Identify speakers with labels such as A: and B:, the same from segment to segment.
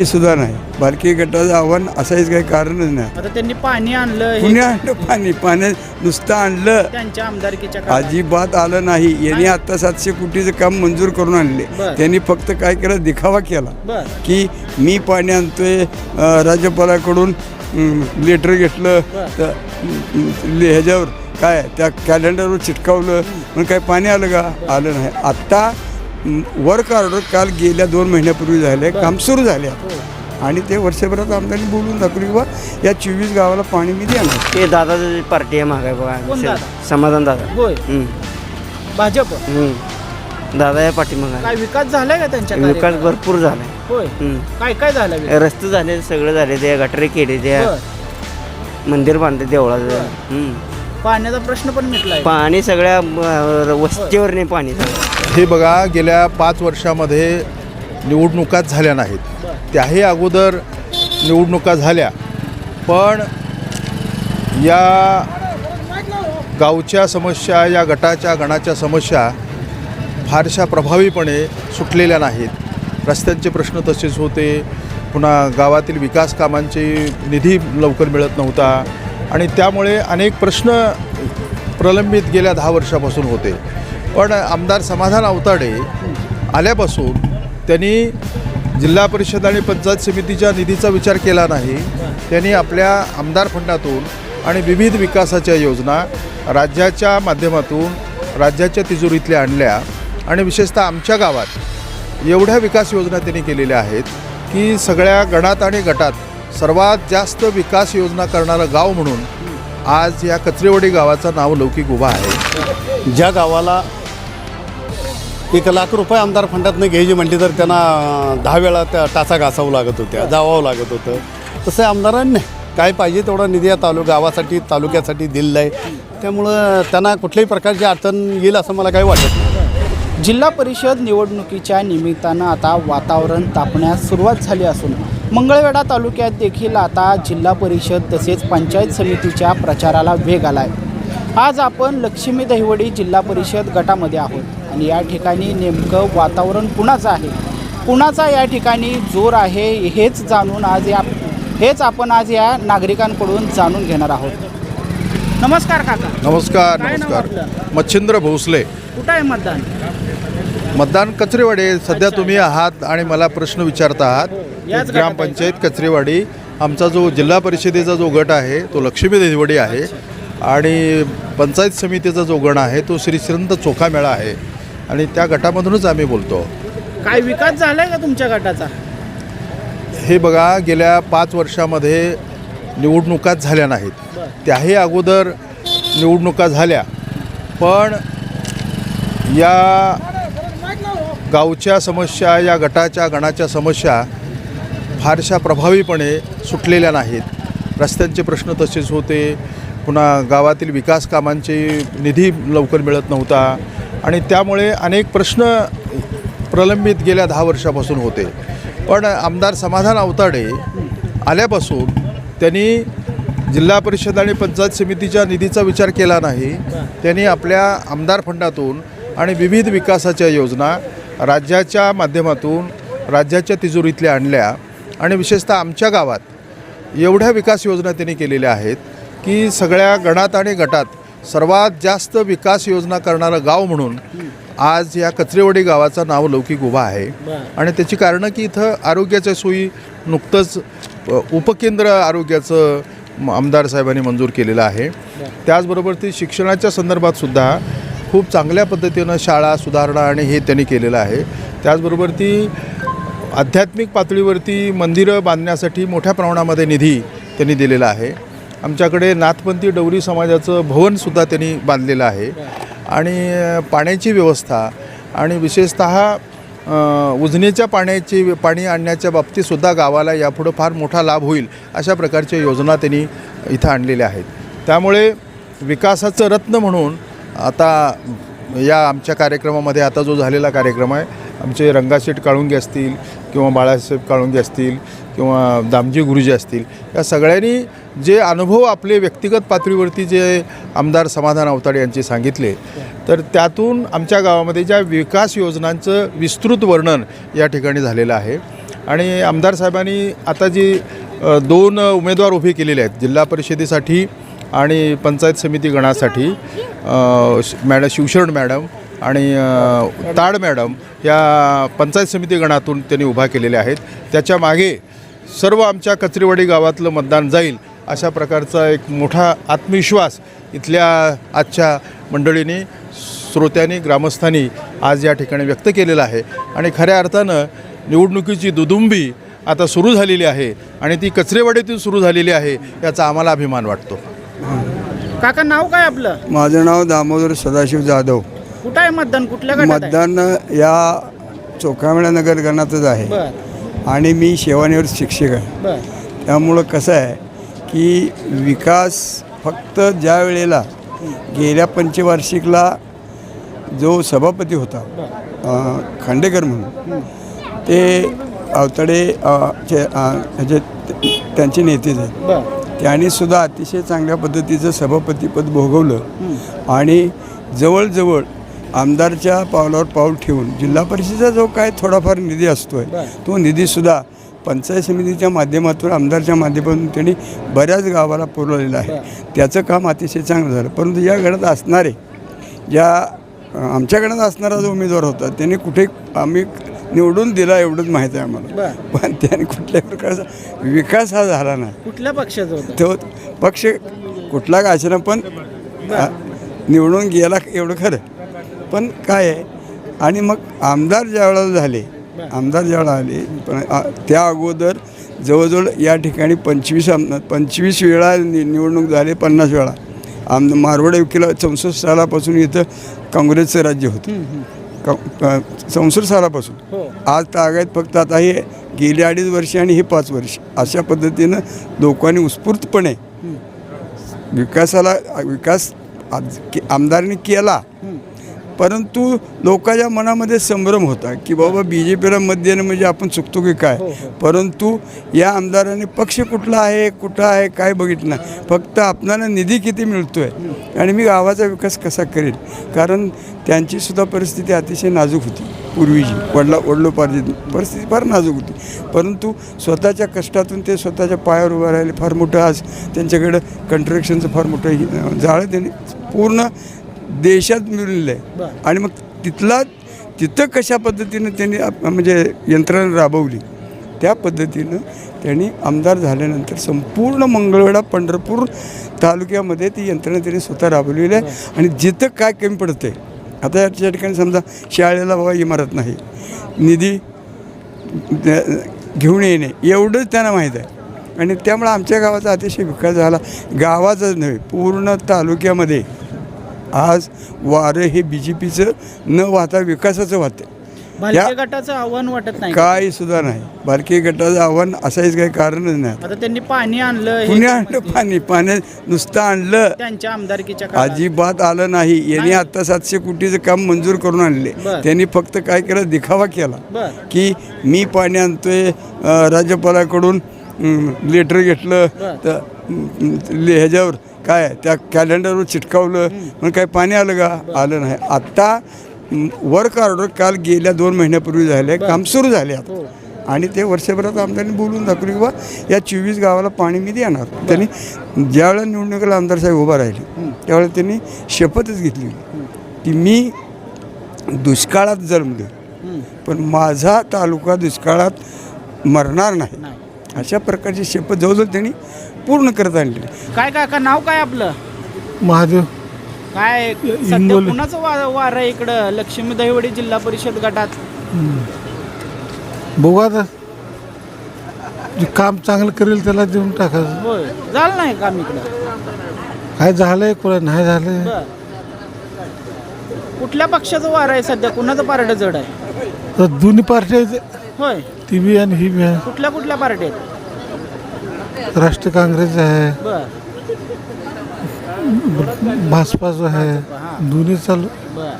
A: हे सुद्धा नाही. बारकी गटाचं आव्हान असायच काही कारणच नाही.
B: आता त्यांनी पाणी आणलं हे
A: पुण्या आणलं पाणी? पाण्यात नुसतं आणलं.
B: त्यांच्या आमदारकीच्या काळात.
A: अजिबात आलं नाही. यांनी आता सातशे कोटीचं काम मंजूर करून आणले.
B: बरं.
A: त्यांनी फक्त काय केलं? दिखावा केला.
B: बर.
A: की मी पाणी आणतोय अं, राज्यपालाकडून लेटर घेतलं
B: बरं.
A: तर अं, ले- ह्याच्यावर काय त्या कॅलेंडरवर चिटकावलं. पण काय पाणी आलं का? आलं नाही. आत्ता वर्क ऑर्डर काल गेल्या दोन महिन्यापूर्वी झाले काम सुरू झाले आता. आणि ते वर्षभरात आमदारांनी बोलून दाखवली की बा या चोवीस गावाला पाणी मी देणार
C: ते दादाची पार्टी आहे मागे
B: कोण
C: बघा
B: दादा?
C: समाधान दादा
B: होय
C: हम्म,
B: भाजप
C: हम्म. दादा या पाठी मग
B: काय विकास झालाय का त्यांच्या
C: विकास
B: कार्यकाळात?
C: भरपूर झालाय
B: होय
C: हम्म.
B: काय काय झालं विकास?
C: रस्ते झाले सगळं झाले ते गटरे केले ते
B: बर.
C: मंदिर बांधले देवळाचं हम्म.
B: पाण्याचा प्रश्न पण मिटलाय
C: पाणी सगळ्या वस्तीवर नाही पाणी सगळं
D: हे बघा गेल्या पाच वर्षामध्ये निवडणुकाच झाल्या नाहीत. त्याही अगोदर निवडणुका झाल्या. पण या गावच्या समस्या या गटाच्या गणाच्या समस्या फारशा प्रभावीपणे सुटलेल्या नाहीत. रस्त्यांचे प्रश्न तसेच होते. पुन्हा गावातील विकास कामांची निधी लवकर मिळत नव्हता. आणि त्यामुळे अनेक प्रश्न प्रलंबित गेल्या दहा वर्षापासून होते. पण आमदार समाधान अवताडे आल्यापासून त्यांनी जिल्हा परिषद आणि पंचायत समितीच्या निधीचा विचार केला नाही. त्यांनी आपल्या आमदार फंडातून आणि विविध विकासाच्या योजना राज्याच्या माध्यमातून राज्याच्या तिजोरीतल्या आणल्या आणि विशेषतः आमच्या गावात एवढ्या विकास योजना त्यांनी केलेल्या आहेत की सगळ्या गणात आणि गटात सर्वात जास्त विकास योजना करणारं गाव म्हणून आज या कचरेवाडी गावाचं नाव लौकिक उभा आहे.
E: ज्या गावाला एक लाख रुपये आमदार फंडातनं घ्यायची म्हटली तर त्यांना दहा वेळा त्या टाचा घासावं लागत होत्या जावावं लागत होतं. तसं आमदारांनी. काय पाहिजे तेवढा निधी या तालु गावासाठी तालुक्यासाठी दिलेला आहे. त्यामुळं त्यांना कुठल्याही प्रकारची अडचण येईल असं मला काही वाटत नाही.
B: जिल्हा परिषद निवडणुकीच्या निमित्तानं आता वातावरण तापण्यास सुरुवात झाली असून मंगळवेढा तालुक्यात देखील आता जिल्हा परिषद तसेच पंचायत समितीच्या प्रचाराला वेग आला आहे आज आपण लक्ष्मी दहिवडी जिल्हा परिषद गटामध्ये आहोत. आणि या ठिकाणी नेमकं वातावरण कुणाचं आहे? कुणाचा या ठिकाणी जोर आहे हेच जाणून आज या हेच आपण आज या नागरिकांकडून जाणून घेणार आहोत. नमस्कार काका.
D: नमस्कार
B: काय नाव
D: नमस्कार.
B: आपलं?
D: मच्छिंद्र भोसले.
B: कुठं आहे मतदान?
D: मतदान कचरेवाडी सध्या तुम्ही आहात आणि मला प्रश्न विचारता
B: याच
D: आहात
B: गटात
D: ग्रामपंचायत कचरेवाडी आमचा जो जिल्हा परिषदेचा जो गट आहे तो लक्ष्मी देवडी आहे. आणि पंचायत समितीचा जो गण आहे तो श्री श्रींत चोखा मेळा आहे. आणि त्या गटामधूनच आम्ही बोलतो.
B: काय विकास झालाय का तुमच्या गटाचा?
D: हे बघा गेल्या पाच वर्षामध्ये निवडणुकाच झाल्या नाहीत. त्याही अगोदर निवडणुका झाल्या. पण या गावच्या समस्या या गटाच्या गणाच्या समस्या फारशा प्रभावीपणे सुटलेल्या नाहीत. रस्त्यांचे प्रश्न तसेच होते. पुन्हा गावातील विकास कामांचे निधी लवकर मिळत नव्हता. आणि त्यामुळे अनेक प्रश्न प्रलंबित गेल्या दहा वर्षापासून होते. पण आमदार समाधान अवताडे आल्यापासून त्यांनी जिल्हा परिषद आणि पंचायत समितीच्या निधीचा विचार केला नाही. त्यांनी आपल्या आमदार फंडातून आणि विविध विकासाच्या योजना राज्याच्या माध्यमातून राज्याच्या तिजोरीतल्या आणल्या आणि विशेषतः आमच्या गावात एवढ्या विकास योजना त्यांनी केलेल्या आहेत की सगळ्या गणात आणि गटात सर्वात जास्त विकास योजना करणारं गाव म्हणून आज या कचरेवाडी गावाचं नाव लौकिक उभा आहे. आणि त्याची कारणं की इथं आरोग्याच्या सोयी नुकतंच उपकेंद्र आरोग्याचं आमदार साहेबांनी मंजूर केलेलं आहे. त्याचबरोबर ते शिक्षणाच्या संदर्भात सुद्धा खूप चांगल्या पद्धतीनं शाळा सुधारणा आणि हे त्यांनी केलेलं आहे. त्याचबरोबर ती आध्यात्मिक पातळीवरती मंदिरं बांधण्यासाठी मोठ्या प्रमाणामध्ये निधी त्यांनी दिलेला आहे. आमच्याकडे नाथपंथी डवरी समाजाचं भवनसुद्धा त्यांनी बांधलेलं आहे. आणि पाण्याची व्यवस्था आणि विशेषत उजनीच्या पाण्याची पाणी आणण्याच्या बाबतीतसुद्धा गावाला यापुढं फार मोठा लाभ होईल अशा प्रकारच्या योजना त्यांनी इथं आणलेल्या आहेत. त्यामुळे विकासाचं रत्न म्हणून आता या आमच्या कार्यक्रमामध्ये आता जो झालेला कार्यक्रम आहे आमचे रंगाशेठ काळुंगे असतील किंवा बाळासाहेब काळुंगे असतील किंवा दामजी गुरुजी असतील या सगळ्यांनी जे अनुभव आपले व्यक्तिगत पातळीवरती जे आमदार समाधान अवताडे यांचे सांगितले तर त्यातून आमच्या गावामध्ये ज्या विकास योजनांचं विस्तृत वर्णन या ठिकाणी झालेलं आहे. आणि आमदार साहेबांनी आता जी दोन उमेदवार उभे केलेले आहेत जिल्हा परिषदेसाठी आणि पंचायत समिती गणासाठी श- मॅडम शिवशरण मॅडम आणि ताड मॅडम या पंचायत समिती गणातून त्यांनी उभा केलेल्या आहेत. त्याच्यामागे सर्व आमच्या कचरेवाडी गावातलं मतदान जाईल अशा प्रकारचा एक मोठा आत्मविश्वास इथल्या आजच्या मंडळींनी श्रोत्यांनी ग्रामस्थांनी आज या ठिकाणी व्यक्त केलेला आहे. आणि खऱ्या अर्थानं निवडणुकीची दुदुंबी आता सुरू झालेली आहे आणि ती कचरेवाडीतून सुरू झालेली आहे याचा आम्हाला अभिमान वाटतो.
B: काका नाव काय आपलं?
A: माझं नाव दामोदर सदाशिव जाधव.
B: कुठं आहे मतदान? कुठल्या गटात आहे?
A: मतदान या चोखामेळा नगर गणातच आहे.
B: बर.
A: आणि मी सेवानिवृत्त शिक्षक आहे. त्यामुळं कसं आहे की विकास फक्त ज्या वेळेला गेल्या पंचवार्षिकला जो सभापती होता खांडेकर म्हणून ते अवतडे ह्याचे त्यांचे नेतेच आहेत त्यांनी सुद्धा अतिशय चांगल्या पद्धतीचं सभापतीपद भोगवलं. आणि जवळजवळ आमदारच्या पावलावर पाऊल ठेवून जिल्हा परिषदेचा जो काय थोडाफार निधी असतोय
B: बरं.
A: तो निधीसुद्धा पंचायत समितीच्या माध्यमातून आमदारच्या माध्यमातून त्यांनी बऱ्याच गावाला पुरवलेला आहे. त्याचं काम अतिशय चांगलं झालं. परंतु या गणात असणारे ज्या अ, आमच्या गणात असणारा जो उमेदवार होता त्यांनी कुठे आम्ही निवडून दिला एवढंच माहीत आहे आम्हाला. पण त्याने कुठल्याही प्रकारचा विकास हा झाला नाही.
B: कुठल्या पक्षाचं होतं?
A: तो पक्ष कुठला का असेना पण निवडून गेला एवढं खरं. पण काय आहे? आणि मग आमदार ज्यावेळेला झाले आमदार ज्यावेळेला आले पण त्या अगोदर जवळजवळ या ठिकाणी पंचवीस आम पंचवीस वेळा नि निवडणूक झाली पन्नास वेळा. आम मारवाड वकिला चौसष्ट सालापासून इथं काँग्रेसचं राज्य होतं. चौसष्ट सालापासून.
B: हो.
A: आज तागायत फक्त आता हे गेली अडीच वर्ष आणि हे पाच वर्ष. अशा पद्धतीनं लोकांनी उत्स्फूर्तपणे विकासाला विकास आमदारांनी केला. परंतु लोकांच्या मनामध्ये संभ्रम होता की बाबा बी जे पीला मत देणं म्हणजे आपण चुकतो की काय? परंतु या आमदारांनी पक्ष कुठला आहे कुठं आहे काय बघितलं फक्त आपणाला निधी किती मिळतोय आणि मी गावाचा विकास कसा करेन कारण त्यांची सुद्धा परिस्थिती अतिशय नाजूक होती पूर्वीची. वडला वडलोपार्जित परिस्थिती फार नाजूक होती. परंतु स्वतःच्या कष्टातून ते स्वतःच्या पायावर उभं राहिले. फार मोठं आज त्यांच्याकडं कंट्रक्शनचं फार मोठं जाळं त्यांनी पूर्ण देशात मिळलेलं आहे. आणि मग तिथला तिथं कशा पद्धतीनं त्यांनी म्हणजे यंत्रणा राबवली त्या पद्धतीनं त्यांनी आमदार झाल्यानंतर संपूर्ण मंगळवेढा पंढरपूर तालुक्यामध्ये ती यंत्रणा त्यांनी स्वतः राबवलेली आहे. आणि जिथं काय कमी पडते आता या ठिकाणी समजा शाळेला बाबा इमारत नाही निधी घेऊन येणे एवढंच त्यांना माहीत आहे. आणि त्यामुळे आमच्या गावाचा अतिशय विकास झाला. गावाचाच नव्हे पूर्ण तालुक्यामध्ये आज वारं हे बी जे पीचं न वाहता विकासाचं वाहतं
B: गटाचं आव्हान वाटत नाही
A: काही सुद्धा नाही. बारकी गटाचं आव्हान असायचं काही कारणच नाही
B: आता. त्यांनी पाणी आणलं हे
A: पुणे आणलं पाणी? पाण्यात नुसतं आणलं.
B: त्यांच्या आमदारकीच्या काळात.
A: अजिबात आलं नाही. यांनी आता सातशे कोटीचं काम मंजूर करून आणले.
B: बरं.
A: त्यांनी फक्त काय केलं? दिखावा केला.
B: बर.
A: की मी पाणी आणतोय अं, राज्यपालाकडून लेटर घेतलं.
B: बरं.
A: तर अं, ले- ह्याच्यावर काय त्या कॅलेंडरवर चिटकावलं मग काय पाणी आलं का? आलं नाही. आत्ता वर्क ऑर्डर काल गेल्या दोन महिन्यापूर्वी झाले. काम सुरू झाले आता.
B: हो.
A: आणि ते वर्षभरात आमदारांनी बोलून दाखवले की बा या चोवीस गावाला पाणी मी देणार. त्यांनी ज्यावेळेला निवडणुकीला आमदार साहेब उभा राहिले त्यावेळेला त्यांनी शपथच घेतली. की मी दुष्काळात जन्मलो. पण माझा तालुका दुष्काळात मरणार नाही.
B: नाही.
A: अशा प्रकारची शपथ जवळजवळ त्यांनी पूर्ण करत आणली.
B: काय काका नाव काय आपलं?
F: महादेव.
B: काय सध्या
F: इंगोली.
B: कुणाचं वा वार आहे इकडं? लक्ष्मी दहिवडी जिल्हा परिषद गटात.
F: बघू आता. जे काम चांगलं करेल त्याला देऊन टाकायचं.
B: होय. झालं नाही काम इकडं?
F: काय झालंय कोणा नाही झालंय.
B: बर. कुठल्या पक्षाचं वार आहे सध्या? कुणाचं पारडं जड आहे?
F: तर दोन्ही पार्टी आहेत.
B: होय.
F: ती बी आणि ही बी आहे.
B: कुठल्या कुठल्या पार्टी आहेत?
F: राष्ट्र काँग्रेस आहे.
B: बर.
F: भाजपा जो आहे दोन्ही चालू.
B: बर.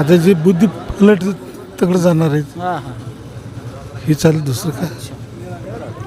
F: आता जे बुद्धी पलट तिकडे जाणार आहेत
B: हां हां.
F: हे चालू दुसरं काय?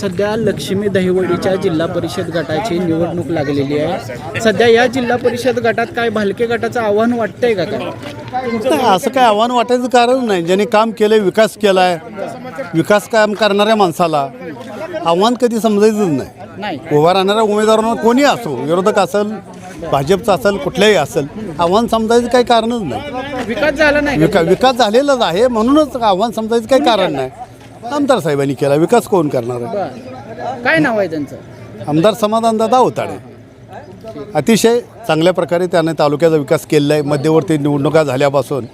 B: सध्या लक्ष्मी दहिवडीच्या जिल्हा परिषद गटाची निवडणूक लागलेली आहे. सध्या या जिल्हा परिषद गटात काय भालके गटाचं आव्हान वाटतंय का काय?
E: नाही, असं काय आव्हान वाटायचं कारण नाही. ज्याने काम केलं विकास केला आहे विकास काम करणाऱ्या माणसाला. आव्हान कधी समजायचंच नाही.
B: नाही.
E: उभा राहणाऱ्या उमेदवारांना कोणी असो विरोधक असेल भाजपचं असेल कुठल्याही असेल आव्हान समजायचं काही कारणच नाही.
B: विकास झाला नाही.
E: विका विकास झालेलाच आहे म्हणूनच आव्हान समजायचं काही कारण नाही. आमदार साहेबांनी केला विकास कोण करणार आहे?
B: बरं. काय नाव आहे त्यांचं?
E: आमदार समाधानदादा होताडे अतिशय चांगल्या प्रकारे त्याने तालुक्याचा विकास केलेला आहे. मध्यवर्ती निवडणुका झाल्यापासून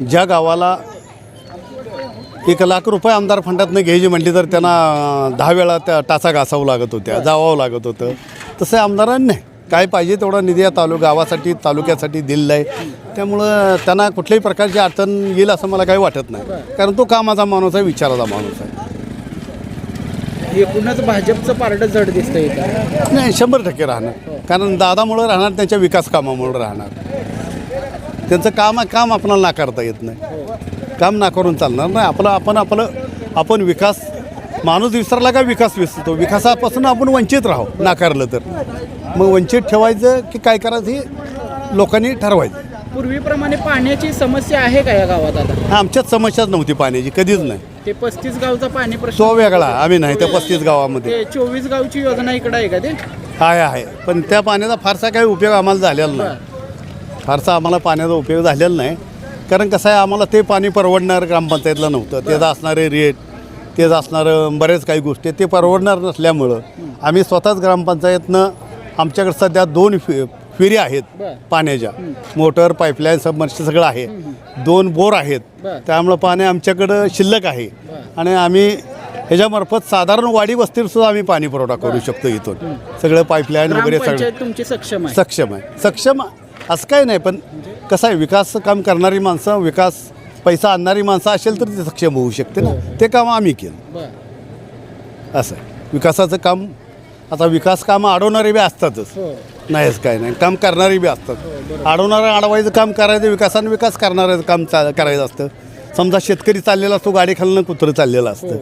E: ज्या गावाला एक लाख रुपये आमदार फंडातनं घ्यायची म्हटली तर त्यांना दहा वेळा त्या टाचा घासावं लागत होत्या जावावं लागत होतं. तसं आमदारांनी नाही. काय पाहिजे तेवढा निधी या तालु गावासाठी तालुक्यासाठी दिलेला आहे. त्यामुळं त्यांना कुठल्याही प्रकारची अडचण येईल असं मला काही वाटत नाही. कारण तो कामाचा माणूस आहे विचाराचा माणूस आहे.
B: एकूणच भाजपचं पारडं जड दिसतंय इथं
E: नाही शंभर टक्के राहणार. कारण दादामुळं राहणार त्यांच्या विकास कामामुळं राहणार. त्यांचं काम काम आपल्याला नाकारता येत नाही. काम नाकारून चालणार नाही. आपलं आपण आपलं आपण विकास माणूस विसरला का विकास विसरतो? विकासापासून आपण वंचित राहू नाकारलं तर. मग वंचित ठेवायचं की काय करायचं हे लोकांनी ठरवायचं.
B: पूर्वीप्रमाणे पाण्याची समस्या आहे का या गावात आता?
E: आमच्यात समस्याच नव्हती पाण्याची कधीच नाही.
B: ते पस्तीस गावचा पाणी प्रश्न
E: तो वेगळा आम्ही नाही त्या पस्तीस गावामध्ये.
B: ते चोवीस गावची योजना इकडे आहे का ते?
E: आहे आहे. पण त्या पाण्याचा फारसा काही उपयोग आम्हाला झालेला नाही. फारसा आम्हाला पाण्याचा उपयोग झालेला नाही. कारण कसं आहे आम्हाला ते पाणी परवडणार ग्रामपंचायतला नव्हतं. त्याचं असणारे रेट त्याचं असणारं बरेच काही गोष्टी ते परवडणार नसल्यामुळं आम्ही स्वतःच ग्रामपंचायतनं आमच्याकडे सध्या दोन फि फिरी आहेत. पाण्याच्या. मोटर पाईपलाईन सबमर्श सगळं आहे. दोन बोर आहेत. त्यामुळं पाणी आमच्याकडं शिल्लक आहे. आणि आम्ही ह्याच्यामार्फत साधारण वाडी वस्तीवर सुद्धा आम्ही पाणी पुरवठा करू शकतो इथून. सगळं पाईपलाईन वगैरे सगळं.
B: तुमची सक्षम आहे.
E: सक्षम आहे. सक्षम असं काही नाही पण कसं आहे विकास काम करणारी माणसं विकास पैसा आणणारी माणसं असेल तर ते सक्षम होऊ शकते ना. ते काम आम्ही केलं. असं आहे. विकासाचं काम आता विकास कामं अडवणारे बी असतातच.
B: हो.
E: नाहीच काय नाही. काम करणारी बी असतात. अडवणारं अडवायचं काम करायचं विकासानं विकास करणारं काम चा करायचं असतं. समजा शेतकरी चाललेला असतो गाडी खालनं कुत्रं चाललेलं असतं.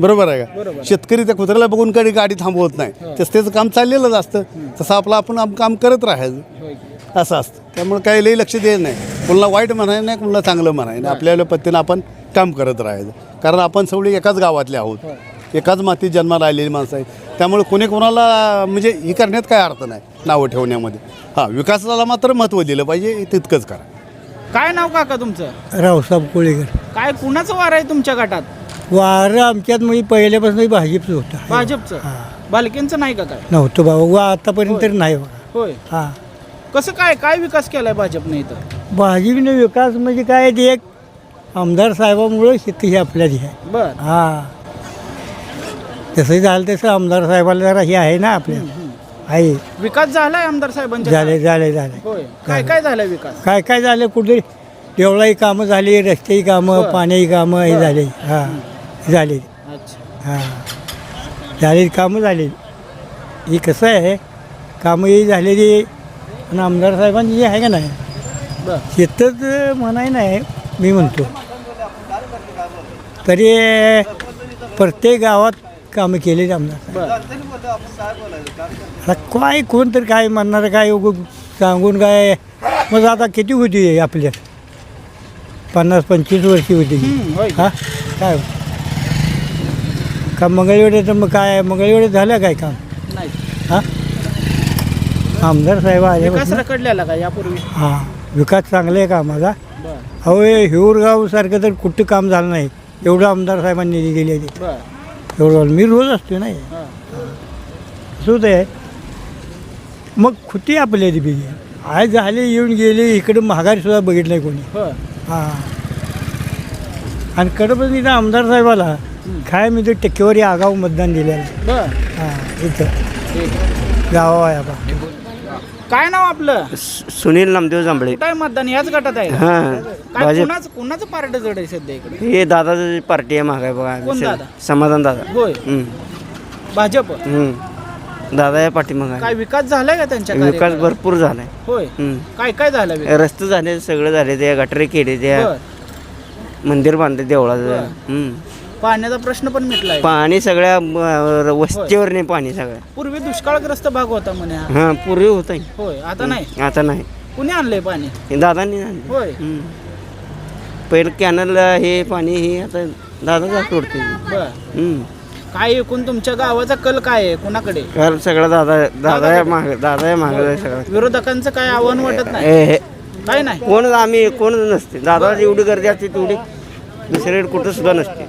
E: बरोबर आहे का? शेतकरी त्या कुत्र्याला बघून कधी गाडी थांबवत नाही. तसं त्याचं काम चाललेलंच असतं. तसं आपलं आपण आप- काम करत राहायचं.
B: होय.
E: असं असतं. त्यामुळे काही लई लक्ष द्यायचं नाही. कुणाला वाईट म्हणायचं नाही कुणाला चांगलं म्हणायचं नाही. आपल्या आपल्या पद्धतीनं आपण काम करत राहायचं. कारण आपण सगळी एकाच गावातले आहोत. एकाच मातीत जन्माला आलेली माणसं आहेत. त्यामुळे कोणी कोणाला म्हणजे हे करण्यात काय अर्थ नाही नावं ठेवण्यामध्ये. हां विकासाला मात्र महत्त्व दिलं पाहिजे तितकंच करा.
B: काय नाव काका तुमचं?
F: रावसाहेब कोळीकर.
B: काय कुणाचं वार आहे तुमच्या गटात?
F: वारं आमच्यात म्हणजे पहिल्यापासून भाजपचं होतं.
B: भाजपचं? बालकेंचं नाही का काय?
F: नव्हतं बाबा वा आतापर्यंत तर नाही बघा.
B: होय.
F: हां.
B: कसं काय काय विकास केलाय भाजपने इथं?
F: भाजपने विकास म्हणजे काय ते एक आमदार साहेबामुळं शेती ही आपल्यात आहे.
B: बर.
F: हां. तसं झालं तसं आमदार साहेबाला जरा हे आहे ना आपल्या. आहे.
B: विकास झालाय आमदार साहेबांच्या
F: झाले झाले झाले.
B: होय. काय काय झालाय विकास?
F: काय काय झालं? कुठे देवळाही कामं झाली रस्त्याही कामं
B: बरं.
F: पाण्याही कामं हे झाले. हां. झाले.
B: अच्छा.
F: हां. झाले कामं झाली. ही कसं आहे? कामं ही झालेली आणि आमदार साहेबांची जी आहे का नाही शेतच म्हणाय नाही मी म्हणतो. तरी प्रत्येक गावात कामं केलेली आमदार आता काय कोण तर काय म्हणणार काय उगं सांगून काय मग आता किती होती आपल्यात पन्नास पंचवीस वर्षी होती
B: होय.
F: हा? काय? का मंगळवेढे मग काय मंगळवेढे झालं काय काम?
B: नाही.
F: हा? आमदार साहेब
B: विकास रखडलेला का यापूर्वी?
F: हां विकास चांगला आहे कामाचा
B: बर.
F: अहो हे हिवरगावसारखं तर कुठं काम झालं नाही. एवढं आमदार साहेबांनी निधी दिली आहे
B: बर.
F: एवढं मी रोज असतो नाही
B: हां.
F: असं आहे मग खुटी आपल्या बी आज झाले येऊन गेले इकडं महागारी सुद्धा बघितलं नाही कोणी.
B: होय
F: हां. आणि कडपतीनं आमदार साहेबाला काय मी ते टक्केवारी आगाव मतदान दिलेलं आहे.
B: बर.
F: हां इथं.
B: ठीक
F: गावा आहे आपण
B: काय नाव आपलं
C: सुनील नामदेव जांभळे
B: आहे मतदान याच गटात आहे?
C: हां
B: काय
C: भाजप
B: कुणाचं कुणाचं पार्ट जड आहे सध्या इकडे
C: हे दादाची पार्टी आहे महागाय बघा
B: दादा?
C: समाधान दादा
B: होय
C: हम्म,
B: भाजप
C: हम्म. दादा या पाठीमागा
B: काय विकास झालाय का त्यांच्या
C: विकास
B: कार्यकाळात?
C: भरपूर झालाय
B: होय
C: हम्म.
B: काय काय झालं विकास?
C: रस्ते झाले सगळं झाले त्या गटरे केले त्या
B: बर
C: मंदिर बांधले देवळाचं. हम्म.
B: पाण्याचा प्रश्न पण मिटलाय.
C: पाणी सगळ्या म, वस्तीवर नाही पाणी सगळं.
B: पूर्वी दुष्काळग्रस्त भाग होता म्हणे हा.
C: हां पूर्वी होतं
B: होय आता नाही.
C: आता नाही.
B: कुणी आणलंय पाणी?
C: हे दादांनी आणलं.
B: होय.
C: हम्म. पहिलं कॅनल हे पाणी हे आता दादा सोडते
B: बर. काय एकूण तुमच्या गावाचा कल काय आहे? कुणाकडे?
C: घर सगळं दादा दादा या माग दादा या माग सगळं.
B: विरोधकांचं काय आव्हान वाटत नाही?
C: हे.
B: काय नाही?
C: कोणच आम्ही कोणच नसते. दादा एवढी गर्दी असते तेवढी दुसरीकडे कुठं सुद्धा नसते.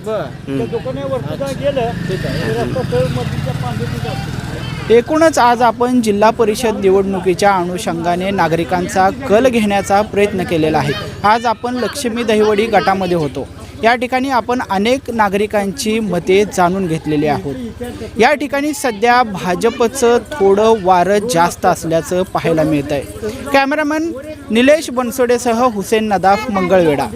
B: एकूणच आज आपण जिल्हा परिषद निवडणुकीच्या अनुषंगाने नागरिकांचा कल घेण्याचा प्रयत्न केलेला आहे. आज आपण लक्ष्मी दहिवडी गटामध्ये होतो. या ठिकाणी आपण अनेक नागरिकांची मते जाणून घेतलेली आहोत. या ठिकाणी सध्या भाजपचं थोडं वारं जास्त असल्याचं पाहायला मिळत आहे कॅमेरामॅन निलेश बनसोडेसह हुसेन नदाफ मंगळवेढा.